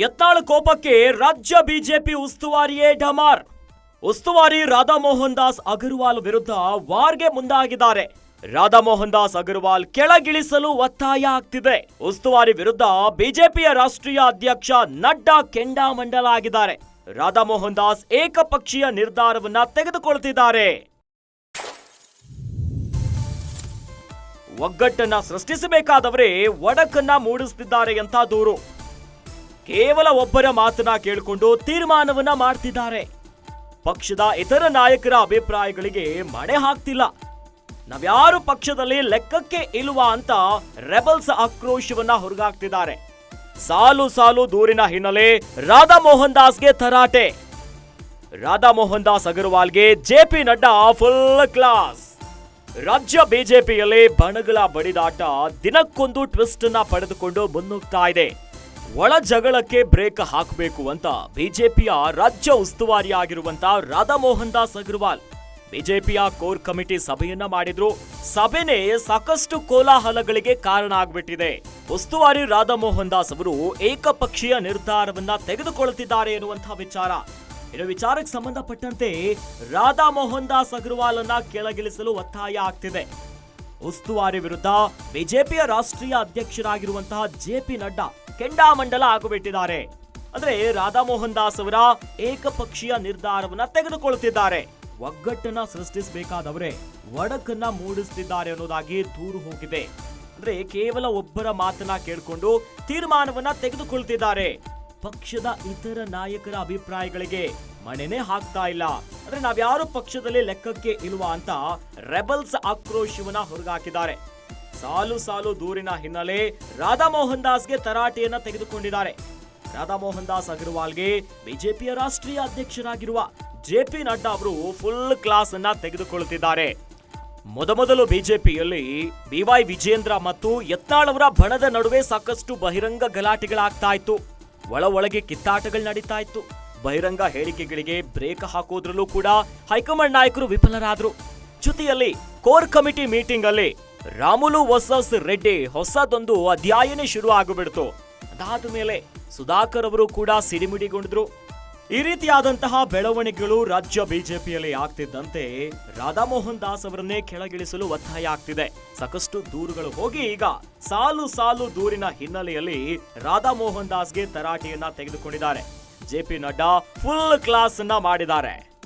ಯತ್ನಾಳ್ ಕೋಪಕ್ಕೆ ರಾಜ್ಯ ಬಿಜೆಪಿ ಉಸ್ತುವಾರಿಯೇ ಡಮಾರ್ ಉಸ್ತುವಾರಿ ರಾಧಾ ಮೋಹನ್ ದಾಸ್ ಅಗರ್ವಾಲ್ ವಿರುದ್ಧ ವಾರ್ಗೆ ಮುಂದಾಗಿದ್ದಾರೆ. ರಾಧಾ ಮೋಹನ್ ದಾಸ್ ಅಗರ್ವಾಲ್ ಕೆಳಗಿಳಿಸಲು ಒತ್ತಾಯ ಆಗ್ತಿದೆ. ಉಸ್ತುವಾರಿ ವಿರುದ್ಧ ಬಿಜೆಪಿಯ ರಾಷ್ಟ್ರೀಯ ಅಧ್ಯಕ್ಷ ನಡ್ಡಾ ಕೆಂಡಾಮಂಡಲಾಗಿದ್ದಾರೆ. ರಾಧಾ ಮೋಹನ್ ದಾಸ್ ಏಕಪಕ್ಷೀಯ ನಿರ್ಧಾರವನ್ನ ತೆಗೆದುಕೊಳ್ತಿದ್ದಾರೆ. ಒಗ್ಗಟ್ಟನ್ನ ಸೃಷ್ಟಿಸಬೇಕಾದವರೇ ಒಡಕನ್ನ ಮೂಡಿಸುತ್ತಿದ್ದಾರೆ ಅಂತ ದೂರು. ಕೇವಲ ಒಬ್ಬರ ಮಾತನ್ನ ಕೇಳಿಕೊಂಡು ತೀರ್ಮಾನವನ್ನ ಮಾಡ್ತಿದ್ದಾರೆ. ಪಕ್ಷದ ಇತರ ನಾಯಕರ ಅಭಿಪ್ರಾಯಗಳಿಗೆ ಮಣೆ ಹಾಕ್ತಿಲ್ಲ. ನಾವ್ಯಾರು ಪಕ್ಷದಲ್ಲಿ ಲೆಕ್ಕಕ್ಕೆ ಇಲ್ವಾ ಅಂತ ರೆಬಲ್ಸ್ ಆಕ್ರೋಶವನ್ನ ಹೊರಗಾಕ್ತಿದ್ದಾರೆ. ಸಾಲು ಸಾಲು ದೂರಿನ ಹಿನ್ನೆಲೆ ರಾಧಾ ಮೋಹನ್ ದಾಸ್ಗೆ ತರಾಟೆ. ರಾಧಾ ಮೋಹನ್ ದಾಸ್ ಅಗರ್ವಾಲ್ಗೆ ಜೆಪಿ ನಡ್ಡಾ ಫುಲ್ ಕ್ಲಾಸ್. ರಾಜ್ಯ ಬಿಜೆಪಿಯಲ್ಲಿ ಬಣಗಳ ಬಡಿದಾಟ ದಿನಕ್ಕೊಂದು ಟ್ವಿಸ್ಟ್ ಅನ್ನ ಪಡೆದುಕೊಂಡು ಮುನ್ನುಗ್ತಾ ಇದೆ. ಒಳ ಜಗಳಕ್ಕೆ ಬ್ರೇಕ್ ಹಾಕಬೇಕು ಅಂತ ಬಿಜೆಪಿಯ ರಾಜ್ಯ ಉಸ್ತುವಾರಿ ಆಗಿರುವಂತ ರಾಧಾ ಮೋಹನ್ ದಾಸ್ ಅಗರ್ವಾಲ್. ಬಿಜೆಪಿಯ ಕೋರ್ ಕಮಿಟಿ ಸಭೆಯನ್ನ ಮಾಡಿದ್ರು. ಸಭೆನೇ ಸಾಕಷ್ಟು ಕೋಲಾಹಲಗಳಿಗೆ ಕಾರಣ ಆಗ್ಬಿಟ್ಟಿದೆ. ಉಸ್ತುವಾರಿ ರಾಧಾ ಮೋಹನ್ ದಾಸ್ ಅವರು ಏಕಪಕ್ಷೀಯ ನಿರ್ಧಾರವನ್ನ ತೆಗೆದುಕೊಳ್ಳುತ್ತಿದ್ದಾರೆ ಎನ್ನುವಂತಹ ವಿಚಾರ. ಇನ್ನು ವಿಚಾರಕ್ಕೆ ಸಂಬಂಧಪಟ್ಟಂತೆ ರಾಧಾ ಮೋಹನ್ ದಾಸ್ ಅಗರ್ವಾಲ್ ಅನ್ನ ಕೆಳಗಿಳಿಸಲು ಒತ್ತಾಯ ಆಗ್ತಿದೆ. ಉಸ್ತುವಾರಿ ವಿರುದ್ಧ ಬಿಜೆಪಿಯ ರಾಷ್ಟ್ರೀಯ ಅಧ್ಯಕ್ಷರಾಗಿರುವಂತಹ ಜೆಪಿ ನಡ್ಡಾ ಕೆಂಡಾಮಂಡಲ ಆಗಿಬಿಟ್ಟಿದ್ದಾರೆ ಅಂದ್ರೆ ರಾಧಾಮೋಹನ್ ದಾಸ್ ಅವರ ಏಕಪಕ್ಷೀಯ ನಿರ್ಧಾರವನ್ನ ತೆಗೆದುಕೊಳ್ಳುತ್ತಿದ್ದಾರೆ. ಒಗ್ಗಟ್ಟನ್ನ ಸೃಷ್ಟಿಸಬೇಕಾದವರೇ ಒಡಕನ್ನ ಮೂಡಿಸುತ್ತಿದ್ದಾರೆ ಅನ್ನೋದಾಗಿ ದೂರು ಹೋಗಿದೆ. ಅಂದ್ರೆ ಕೇವಲ ಒಬ್ಬರ ಮಾತನ್ನ ಕೇಳಿಕೊಂಡು ತೀರ್ಮಾನವನ್ನ ತೆಗೆದುಕೊಳ್ತಿದ್ದಾರೆ. ಪಕ್ಷದ ಇತರ ನಾಯಕರ ಅಭಿಪ್ರಾಯಗಳಿಗೆ ಮನೆನೇ ಹಾಕ್ತಾ ಇಲ್ಲ. ಅಂದ್ರೆ ನಾವ್ಯಾರು ಪಕ್ಷದಲ್ಲಿ ಲೆಕ್ಕಕ್ಕೆ ಇಲ್ವಾ ಅಂತ ರೆಬಲ್ಸ್ ಆಕ್ರೋಶವನ್ನ ಹೊರಗಾಕಿದ್ದಾರೆ. ಸಾಲು ಸಾಲು ದೂರಿನ ಹಿನ್ನೆಲೆ ರಾಧಾಮೋಹನ್ ದಾಸ್ಗೆ ತರಾಟೆಯನ್ನ ತೆಗೆದುಕೊಂಡಿದ್ದಾರೆ. ರಾಧಾ ಮೋಹನ್ ದಾಸ್ ಅಗರ್ವಾಲ್ಗೆ ಬಿಜೆಪಿಯ ರಾಷ್ಟ್ರೀಯ ಅಧ್ಯಕ್ಷರಾಗಿರುವ ಜೆ ಪಿ ನಡ್ಡಾ ಅವರು ಫುಲ್ ಕ್ಲಾಸ್ ಅನ್ನ ತೆಗೆದುಕೊಳ್ಳುತ್ತಿದ್ದಾರೆ ಮೊದಮೊದಲು ಬಿಜೆಪಿಯಲ್ಲಿ ಬಿವೈ ವಿಜೇಂದ್ರ ಮತ್ತು ಯತ್ನಾಳ್ ಅವರ ಬಣದ ನಡುವೆ ಸಾಕಷ್ಟು ಬಹಿರಂಗ ಗಲಾಟೆಗಳಾಗ್ತಾ ಇತ್ತು. ಒಳ ಒಳಗೆ ಕಿತ್ತಾಟಗಳು ನಡೀತಾ ಇತ್ತು. ಬಹಿರಂಗ ಹೇಳಿಕೆಗಳಿಗೆ ಬ್ರೇಕ್ ಹಾಕೋದ್ರಲ್ಲೂ ಕೂಡ ಹೈಕಮಾಂಡ್ ನಾಯಕರು ವಿಫಲರಾದರು. ಜೊತೆಯಲ್ಲಿ ಕೋರ್ ಕಮಿಟಿ ಮೀಟಿಂಗ್ ಅಲ್ಲಿ ರಾಮುಲು ವರ್ಸಸ್ ರೆಡ್ಡಿ ಹೊಸದೊಂದು ಅಧ್ಯಾಯನೇ ಶುರು ಆಗಿಬಿಡ್ತು. ಅದಾದ ಮೇಲೆ ಸುಧಾಕರ್ ಅವರು ಕೂಡ ಸಿಡಿಮಿಡಿಗೊಂಡ್ರು ಈ ರೀತಿಯಾದಂತಹ ಬೆಳವಣಿಗೆಗಳು ರಾಜ್ಯ ಬಿಜೆಪಿಯಲ್ಲಿ ಆಗ್ತಿದ್ದಂತೆ ರಾಧಾಮೋಹನ್ ದಾಸ್ ಅವರನ್ನೇ ಕೆಳಗಿಳಿಸಲು ಒತ್ತಾಯ ಆಗ್ತಿದೆ. ಸಾಕಷ್ಟು ದೂರುಗಳು ಹೋಗಿ ಈಗ ಸಾಲು ಸಾಲು ದೂರಿನ ಹಿನ್ನೆಲೆಯಲ್ಲಿ ರಾಧಾಮೋಹನ್ ದಾಸ್ಗೆ ತರಾಟೆಯನ್ನ ತೆಗೆದುಕೊಂಡಿದ್ದಾರೆ. ಜೆಪಿ ನಡ್ಡಾ ಫುಲ್ ಕ್ಲಾಸ್ ಅನ್ನ ಮಾಡಿದ್ದಾರೆ.